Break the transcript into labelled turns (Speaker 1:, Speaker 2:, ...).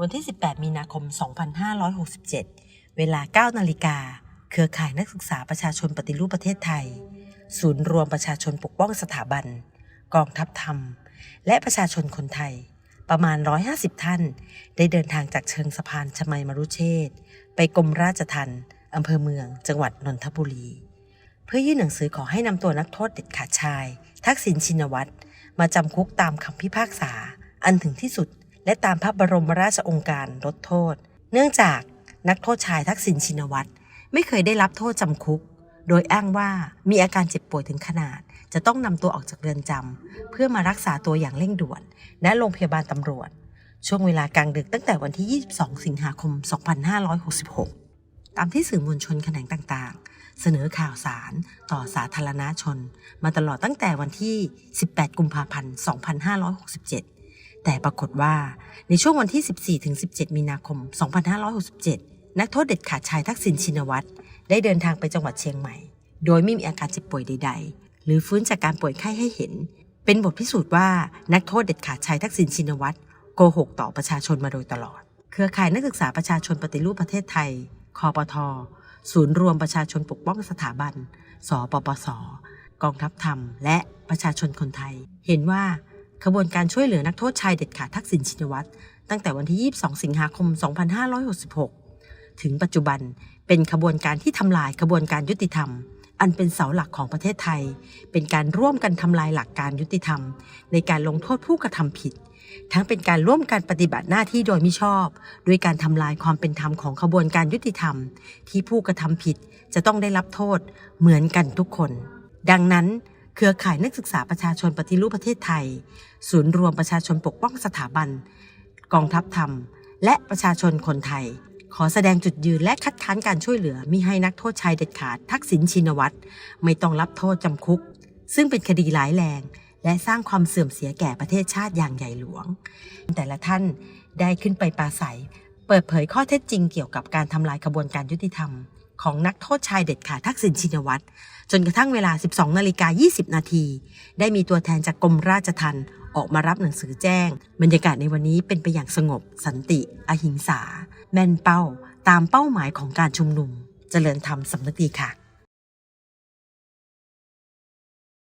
Speaker 1: วันที่ 18 มีนาคม 2567 เวลา 9 นาฬิกา เครือข่ายนักศึกษาประชาชนปฏิรูปประเทศไทย ศูนย์รวมประชาชนปกป้องสถาบัน กองทัพธรรม และประชาชนคนไทย ประมาณ 150 ท่าน ได้เดินทางจากเชิงสะพานชมัยมรุเชษไปกรมราชทัณฑ์อำเภอเมือง จังหวัดนนทบุรี เพื่อยื่นหนังสือขอให้นำตัวนักโทษเด็ดขาดชาย ทักษิณชินวัตรมาจำคุกตามคำพิพากษาอันถึงที่สุด และตามพระบรมราชองการลดโทษ เนื่องจากนักโทษชายทักษิณชินวัตรไม่เคยได้รับโทษจำคุก โดยอ้างว่ามีอาการเจ็บป่วยถึงขนาด จะต้องนำตัวออกจากเรือนจำเพื่อมารักษาตัวอย่างเร่งด่วน ณโรงพยาบาลตำรวจ ช่วงเวลากลางดึกตั้งแต่วันที่ 22 สิงหาคม 2566 ตามที่สื่อมวลชนแขนงต่างๆ เสนอข่าวสารต่อสาธารณชน มาตลอดตั้งแต่วันที่ 18 กุมภาพันธ์ 2567 แต่ปรากฏว่าในช่วงวันที่ 14-17 มีนาคม 2567 นักโทษเด็ดขาดชายทักษิณชินวัตรได้เดินทางไปจังหวัดเชียงใหม่ โดยไม่มีอาการเจ็บป่วยใด ๆ หรือฟื้นจากการป่วยไข้ให้เห็น เป็นบทพิสูจน์ว่านักโทษเด็ดขาดชายทักษิณชินวัตรโกหกต่อประชาชนมาโดยตลอด เครือข่ายนักศึกษาประชาชนปฏิรูปประเทศไทย คอปท ศูนย์รวมประชาชนปกป้องสถาบัน สปปส กองทัพธรรม และประชาชนคนไทย เห็นว่า ขบวนการช่วยเหลือนักโทษชายเด็ดขาดทักษิณชินวัตรตั้งแต่วันที่ 22 สิงหาคม 2566 ถึงปัจจุบันเป็นขบวนการที่ทำลายขบวนการยุติธรรม อันเป็นเสาหลักของประเทศไทย เป็นการร่วมกันทำลายหลักการยุติธรรม ในการลงโทษผู้กระทำผิด ทั้งเป็นการร่วมกันปฏิบัติหน้าที่โดยมิชอบ ด้วยการทำลายความเป็นธรรมของขบวนการยุติธรรม ที่ผู้กระทำผิดจะต้องได้รับโทษเหมือนกันทุกคน ดังนั้น เครือข่ายนักศึกษาประชาชนปฏิรูปประเทศไทย ศูนย์รวมประชาชนปกป้องสถาบัน กองทัพธรรม และประชาชนคนไทย ขอแสดงจุดยืนและคัดค้านการช่วยเหลือมิให้นักโทษชายเด็ดขาดทักษิณชินวัตรไม่ต้องรับโทษจำคุก ซึ่งเป็นคดีร้ายแรง และสร้างความเสื่อมเสียแก่ประเทศชาติอย่างใหญ่หลวง แต่ละท่านได้ขึ้นไปปราศัย เปิดเผยข้อเท็จจริงเกี่ยวกับการทำลายกระบวนการยุติธรรม ของนักโทษชายเด็ดขาดทักษิณชินวัตรจนกระทั่งเวลา 12 นาฬิกา 20 นาที ได้มีตัวแทนจากกรมราชทัณฑ์ออกมารับหนังสือแจ้ง บรรยากาศในวันนี้เป็นไปอย่างสงบ สันติ อหิงสา แม่นเป้า ตามเป้าหมายของการชุมนุมเจริญธรรมสำนึกดีค่ะ